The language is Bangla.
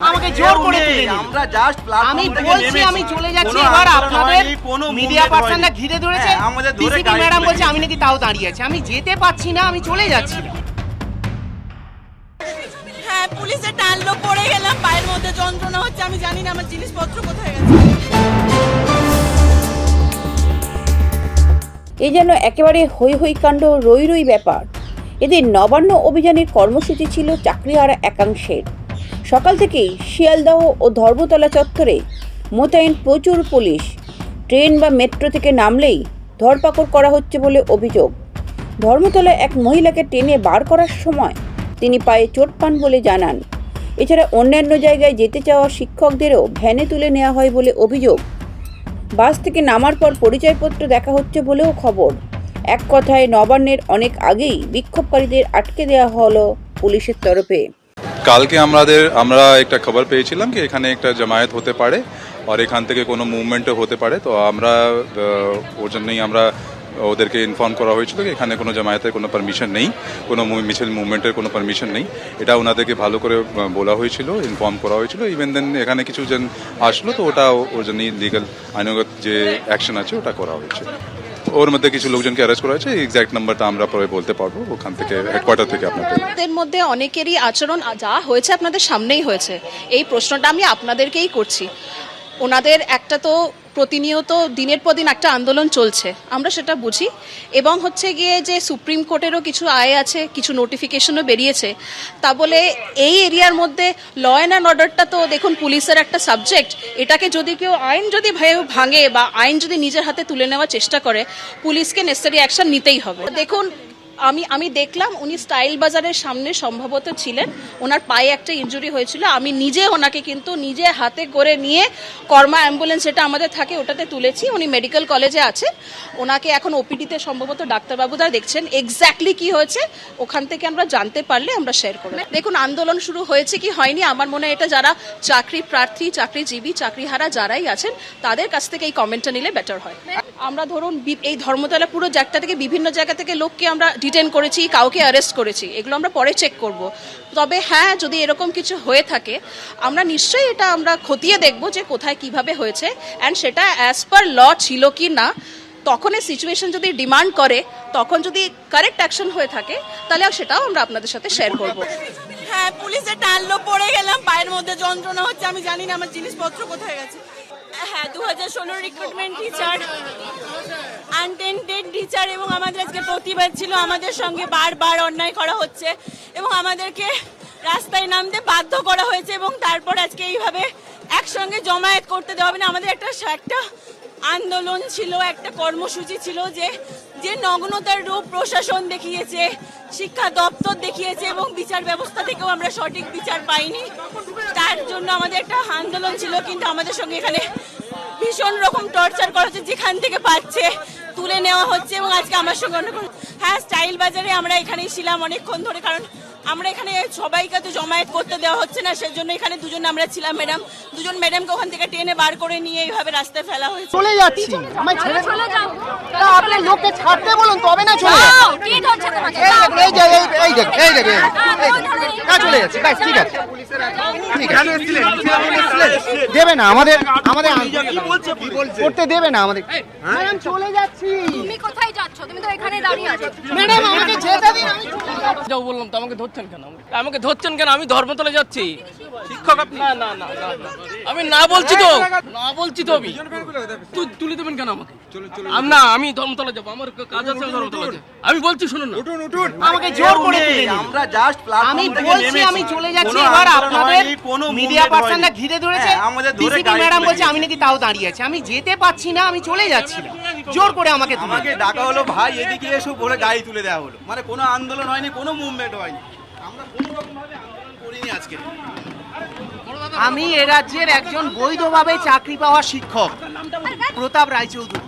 আমাকে জোর করে তুলে। আমরা জাস্ট আমি বলছি আমি চলে যাচ্ছি। এবার আপনাদের মিডিয়া পার্সনরা ঘিরে ধরেছে। ডিসিপি ম্যাডাম বলছে আমি নাকি তাও দাঁড়িয়ে আছি। আমি যেতে পাচ্ছি না আমি চলে যাচ্ছি। হ্যাঁ পুলিশে টানলো পড়ে গেলাম। পায়ের মধ্যে যন্ত্রণা হচ্ছে আমি জানি না আমার জিনিসপত্র কোথায় গেছে। এ যেন একেবারে হৈ হৈ কাণ্ড রই রই ব্যাপার। এদের নবান্ন অভিযানের কর্মসূচি ছিল চাকরিহারা একাংশের। সকাল থেকেই শিয়ালদহ ও ধর্মতলা চত্বরে মোতায়েন প্রচুর পুলিশ। ট্রেন বা মেট্রো থেকে নামলেই ধরপাকড় করা হচ্ছে বলে অভিযোগ। ধর্মতলায় এক মহিলাকে ট্রেনে বার করার সময় তিনি পায়ে চোট পান বলে জানান। এছাড়া অন্যান্য জায়গায় যেতে চাওয়া শিক্ষকদেরও ভ্যানে তুলে নেওয়া হয় বলে অভিযোগ। বাস থেকে নামার পর পরিচয়পত্র দেখা হচ্ছে বলেও খবর। এক কথায় নবান্নের অনেক আগেই বিক্ষোভকারীদের আটকে দেওয়া হলো পুলিশের তরফে। কালকে আমাদের, আমরা একটা খবর পেয়েছিলাম কি এখানে একটা জামায়াত হতে পারে আর এখান থেকে কোনো মুভমেন্টও হতে পারে। তো আমরা ওর জন্যই আমরা ওদেরকে ইনফর্ম করা হয়েছিল কি এখানে কোনো জামায়াতের কোনো পারমিশন নেই, কোনো মিছিল মুভমেন্টের কোনো পারমিশন নেই। এটা ওনাদেরকে ভালো করে বলা হয়েছিল ইনফর্ম করা হয়েছিল। ইভেন দেন এখানে কিছু জন আসলো, তো ওটা ওর জন্যই লিগাল আইনগত যে অ্যাকশন আছে ওটা করা হয়েছে। ওর মধ্যে কিছু লোকজনকে অ্যারেস্ট করা হয়েছে এক্স্যাক্ট নাম্বারটা আমরা পরে বলতে পারব, ওখান থেকে হেডকোয়ার্টার থেকে আপনাদের। মধ্যে অনেকেরই আচরণ যা হয়েছে আপনাদের সামনেই হয়েছে। এই প্রশ্নটা আমি আপনাদেরকেই করছি। ওনাদের একটা তো প্রতিনিয়ত দিনের পর দিন একটা আন্দোলন চলছে। আমরা সেটা বুঝি। এবং হচ্ছে গিয়ে যে সুপ্রিম কোর্টেরও কিছু আয় আছে, কিছু নোটিফিকেশনও বেরিয়েছে, তা বলে এই এরিয়ার মধ্যে ল অ্যান্ড অর্ডারটা তো দেখুন পুলিশের একটা সাবজেক্ট এটাকে যদি কেউ আইন যদি ভাঙে বা আইন যদি নিজের হাতে তুলে নেওয়ার চেষ্টা করে, পুলিশকে নেসেসারি অ্যাকশন নিতেই হবে। দেখুন আমি আমি দেখলাম উনি স্টাইল বাজারের সামনে সম্ভবত ছিলেন। ওনার পায়ে একটা ইনজুরি হয়েছিল। আমি নিজে ওনাকে কিন্তু নিজে হাতে করে নিয়ে কর্মা অ্যাম্বুলেন্স যেটা আমাদের থাকে ওটাতে তুলেছি। উনি মেডিকেল কলেজে আছেন। ওনাকে এখন ওপিডিতে সম্ভবত ডাক্তারবাবুরা দেখছেন এক্স্যাক্টলি কি হয়েছে। ওখান থেকে আমরা জানতে পারলে আমরা শেয়ার করব। দেখুন, আন্দোলন শুরু হয়েছে কি হয়নি? আমার মনে হয় এটা যারা চাকরি প্রার্থী, চাকরিজীবী, চাকরিহারা যারাই আছেন, তাদের কাছ থেকে এই কমেন্টটা নিলে বেটার হয়। আমরা ধরুন এই ধর্মতলা পুরো জায়গাটা থেকে বিভিন্ন জায়গা থেকে লোককে আমরা ডিটেন করেছি, কাউকে অ্যারেস্ট করেছি, এগুলো আমরা পরে চেক করব। তবে হ্যাঁ যদি এরকম কিছু হয়ে থাকে, আমরা নিশ্চয়ই এটা আমরা খতিয়ে দেখব যে কোথায় কীভাবে হয়েছে অ্যান্ড সেটা অ্যাজ পার ল ছিল কি না, তখন এই সিচুয়েশন যদি ডিমান্ড করে, তখন যদি কারেক্ট অ্যাকশন হয়ে থাকে, তাহলে সেটাও আমরা আপনাদের সাথে শেয়ার করব। হ্যাঁ পুলিশে টানলো, পড়ে গেলাম, পায়ের মধ্যে যন্ত্রণা হচ্ছে, আমি জানি না, আমার জিনিসপত্র কোথায় গেছে। হ্যাঁ দু হাজার ষোলোর রিক্রুটমেন্ট টিচার আনটেন্টেড টিচার এবং আমাদের আজকে প্রতিবাদ ছিল, আমাদের সঙ্গে বারবার অন্যায় করা হচ্ছে এবং আমাদেরকে রাস্তায় নামতে বাধ্য করা হয়েছে এবং তারপর আজকে এইভাবে একসঙ্গে জমায়েত করতে দেওয়া হবে না। আমাদের একটা একটা আন্দোলন ছিল, একটা কর্মসূচি ছিল যে যে নগ্নতার রূপ প্রশাসন দেখিয়েছে, শিক্ষা দপ্তর দেখিয়েছে এবং বিচার ব্যবস্থা থেকেও আমরা সঠিক বিচার পাইনি। তার জন্য আমাদের একটা আন্দোলন ছিল, কিন্তু আমাদের সঙ্গে এখানে ভীষণ রকম টর্চার করা হচ্ছে যেখান থেকে পাচ্ছে তুলে নেওয়া হচ্ছে এবং আজকে আমার সঙ্গে অনেক হ্যাঁ স্টাইল বাজারে আমরা এখানেই ছিলাম অনেকক্ষণ ধরে কারণ আমরা এখানে সবাইকে তো জমায়েত করতে দেওয়া হচ্ছে না সেজন্য এখানে দুজন আমরা ছিলাম ম্যাডাম দুজন ম্যাডামকে ওখান থেকে টেনে বার করে নিয়ে এইভাবে রাস্তায় ফেলা হয়েছে। চলে যাচ্ছি। আমায় ছেড়ে তা আপনি লোককে ছাড়তে বলুন তবে না চলে যাচ্ছি। এই দেখুন, এই এই- এই দেখুন এই দেখুন। চলে যাচ্ছি। ব্যাস ঠিক আছে। দেবে না আমাদের আমাদের করতে দেবে না আমাদের। ম্যাডাম চলে যাচ্ছি। তুমি কোথায় যাচ্ছ? তুমি তো এখানে দাঁড়িয়ে আছো। ম্যাডাম আমাকে যেতে দিন আমি যাও বললাম তো আমাকে ধরছেন কেন? আমাকে ধরছেন কেন? আমি ধর্মতলে যাচ্ছি। শিক্ষক আপনি? না না না। আমি না বলছি তো। না বলছি তো আমি। তু- তুলে দেবেন কেন আমাকে? আমি না আমি ধর্মতলা যাব আমার কাজ আছে ধর্মতলা আমি বলছি শুনুন না। আমাকে জোর করে আমরা জাস্ট আমি বলছি আমি চলে যাচ্ছি এবার আপনাদের মিডিয়া পার্সনরা ঘিরে ধরেছে। আমাদের ধরে ম্যাডাম বলছে আমি নাকি তাও দাঁড়িয়ে আছি। আমি যেতে পাচ্ছি না আমি চলে যাচ্ছি জোর করে আমাকে তুলে আমাকে ডাকা হলো ভাই এদিকে এসো বলে গাড়ি তুলে দেওয়া হলো। মানে কোনো আন্দোলন হয়নি কোনো মুভমেন্ট হয়নি। আমরা কোনো রকম ভাবে আন্দোলন করিনি আজকে। আমি এ রাজ্যের একজন বৈধভাবে চাকরি পাওয়া শিক্ষক Pratap Roychowdhury.